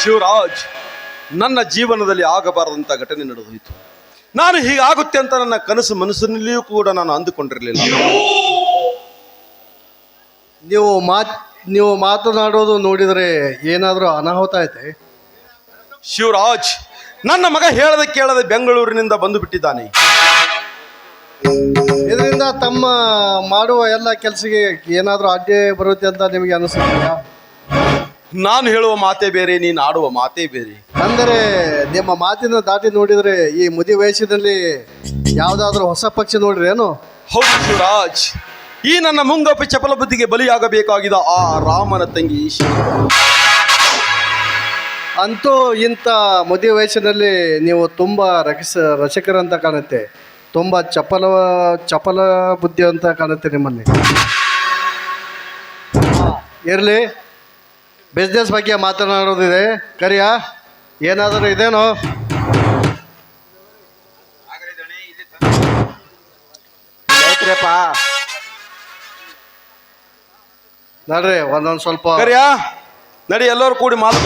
ಶಿವರಾಜ್ ನನ್ನ ಜೀವನದಲ್ಲಿ ಆಗಬಾರದಂತ ಘಟನೆ ನಡೆದೋಯಿತು. ನಾನು ಹೀಗಾಗುತ್ತೆ ಅಂತ ನನ್ನ ಕನಸು ಮನಸ್ಸಿನಲ್ಲಿಯೂ ಕೂಡ ನಾನು ಅಂದುಕೊಂಡಿರಲಿಲ್ಲ. ನೀವು ಮಾತ್ ನೀವು ಮಾತನಾಡೋದು ನೋಡಿದರೆ ಏನಾದರೂ ಅನಾಹುತ ಐತೆ? ಶಿವರಾಜ್ ನನ್ನ ಮಗ ಹೇಳದೆ ಕೇಳದೆ ಬೆಂಗಳೂರಿನಿಂದ ಬಂದು ಬಿಟ್ಟಿದ್ದಾನೆ ಇದರಿಂದ ತಮ್ಮ ಮಾಡುವ ಎಲ್ಲ ಕೆಲಸಕ್ಕೆ ಏನಾದರೂ ಅಡ್ಡಿ ಬರುತ್ತೆ ಅಂತ ನಿಮಗೆ ಅನಿಸುತ್ತೆಯಾ ನಾನು ಹೇಳುವ ಮಾತೇ ಬೇರೆ ನೀನು ಆಡುವ ಮಾತೇ ಬೇರೆ. ಅಂದರೆ ನಿಮ್ಮ ಮಾತಿನ ದಾಟಿ ನೋಡಿದರೆ ಈ ಮುದಿ ವಯಸ್ಸಿನಲ್ಲಿ ಯಾವುದಾದ್ರೂ ಹೊಸ ಪಕ್ಷ ನೋಡಿರೇನು ಹೌದು ಶಿವರಾಜ್. ಈ ನನ್ನ ಮುಂಗಪ್ಪ ಚಪಲ ಬುದ್ಧಿಗೆ ಬಲಿಯಾಗಬೇಕಾಗಿದ ಆ ರಾಮನ ತಂಗಿ. ಅಂತೂ ಇಂಥ ಮದುವೆ ವಯಸ್ಸಿನಲ್ಲಿ ನೀವು ತುಂಬ ರಕ್ಷ ರಸಿಕರಂತ ಕಾಣುತ್ತೆ. ತುಂಬ ಚಪಲ ಚಪಲ ಬುದ್ಧಿ ಅಂತ ಕಾಣುತ್ತೆ ನಿಮ್ಮಲ್ಲಿ. ಇರಲಿ. ಬಿಸ್ನೆಸ್ ಬಗ್ಗೆ ಮಾತನಾಡೋದಿದೆ. ಕರಿಯಾ ಏನಾದರೂ ಇದೇನೋ? ಐತ್ರಿಯಪ್ಪ ನೋಡ್ರಿ ಒಂದೊಂದು ಸ್ವಲ್ಪ ಕರಿಯಾ ನಡಿ ಎಲ್ಲರೂ ಕೂಡಿ ಮಾತು